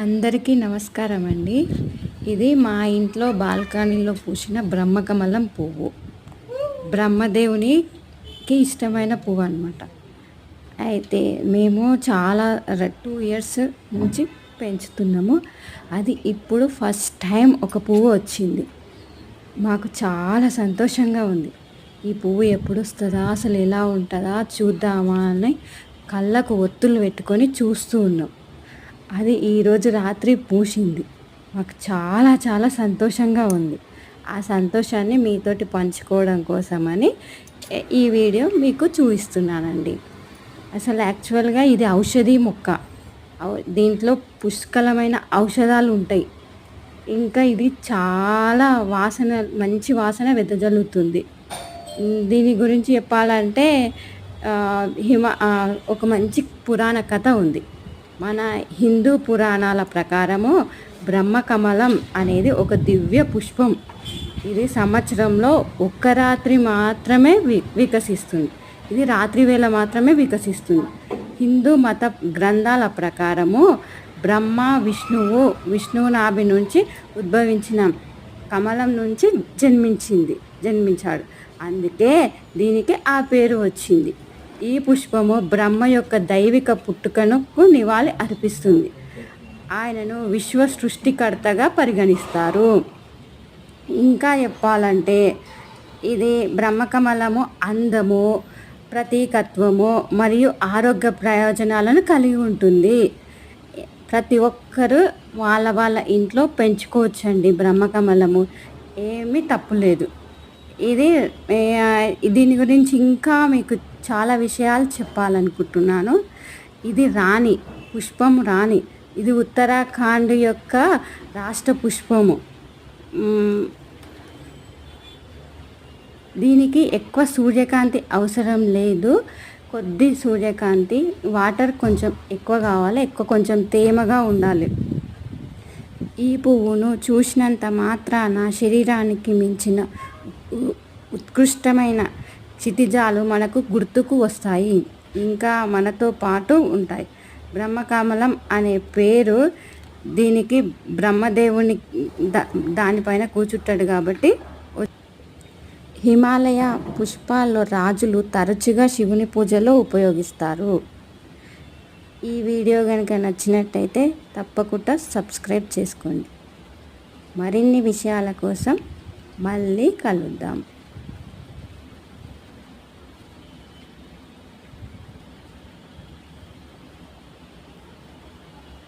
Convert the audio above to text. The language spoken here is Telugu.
అందరికీ నమస్కారం అండి ఇది మా ఇంట్లో బాల్కనీలో పూసిన బ్రహ్మకమలం పువ్వు. బ్రహ్మదేవునికి ఇష్టమైన పువ్వు అనమాట అయితే మేము చాలా టూ ఇయర్స్ నుంచి పెంచుతున్నాము. అది ఇప్పుడు ఫస్ట్ టైం ఒక పువ్వు వచ్చింది. మాకు చాలా సంతోషంగా ఉంది. ఈ పువ్వు ఎప్పుడు వస్తుందా అసలు ఎలా ఉంటుందా చూద్దామా అని కళ్ళకు ఒత్తులు పెట్టుకొని చూస్తూ ఉన్నాం. అది ఈరోజు రాత్రి పూసింది. మాకు చాలా చాలా సంతోషంగా ఉంది. ఆ సంతోషాన్ని మీతోటి పంచుకోవడం కోసమని ఈ వీడియో మీకు చూపిస్తున్నానండి. అసలు యాక్చువల్గా ఇది ఔషధి మొక్క. దీంట్లో పుష్కలమైన ఔషధాలు ఉంటాయి. ఇంకా ఇది చాలా వాసన మంచి వాసన వెదజల్లుతుంది. దీని గురించి చెప్పాలంటే హిమ ఒక మంచి పురాణ కథ ఉంది. మన హిందూ పురాణాల ప్రకారము బ్రహ్మకమలం అనేది ఒక దివ్య పుష్పం. ఇది సంవత్సరంలో ఒక్క రాత్రి మాత్రమే వి వికసిస్తుంది. ఇది రాత్రి వేళ మాత్రమే వికసిస్తుంది. హిందూ మత గ్రంథాల ప్రకారము బ్రహ్మ విష్ణువు విష్ణువు నాభి నుంచి ఉద్భవించిన కమలం నుంచి జన్మించింది జన్మించాడు. అందుకే దీనికి ఆ పేరు వచ్చింది. ఈ పుష్పము బ్రహ్మ యొక్క దైవిక పుట్టుకనుకు నివాళి అర్పిస్తుంది. ఆయనను విశ్వ సృష్టికర్తగా పరిగణిస్తారు. ఇంకా చెప్పాలంటే ఇది బ్రహ్మకమలము అందము ప్రతీకత్వము మరియు ఆరోగ్య ప్రయోజనాలను కలిగి ఉంటుంది. ప్రతి ఒక్కరు వాళ్ళ వాళ్ళ ఇంట్లో పెంచుకోవచ్చండి బ్రహ్మకమలము. ఏమీ తప్పులేదు. ఇది దీని గురించి ఇంకా మీకు చాలా విషయాలు చెప్పాలనుకుంటున్నాను. ఇది రాణి పుష్పం రాణి. ఇది ఉత్తరాఖండ్ యొక్క రాష్ట్ర పుష్పము. దీనికి ఎక్కువ సూర్యకాంతి అవసరం లేదు. కొద్ది సూర్యకాంతి వాటర్ కొంచెం ఎక్కువ కావాలి ఎక్కువ కొంచెం తేమగా ఉండాలి. ఈ పువ్వును చూసినంత మాత్రాన శరీరానికి మించిన ఉత్కృష్టమైన క్షితిజాలు మనకు గుర్తుకు వస్తాయి. ఇంకా మనతో పాటు ఉంటాయి. బ్రహ్మకమలం అనే పేరు దీనికి బ్రహ్మదేవుని దానిపైన కూర్చుంటాడు కాబట్టి హిమాలయ పుష్పాల్లో రాజులు తరచుగా శివుని పూజలో ఉపయోగిస్తారు. ఈ వీడియో కనుక నచ్చినట్టయితే తప్పకుండా సబ్స్క్రైబ్ చేసుకోండి. మరిన్ని విషయాల కోసం మళ్ళీ కలుద్దాం.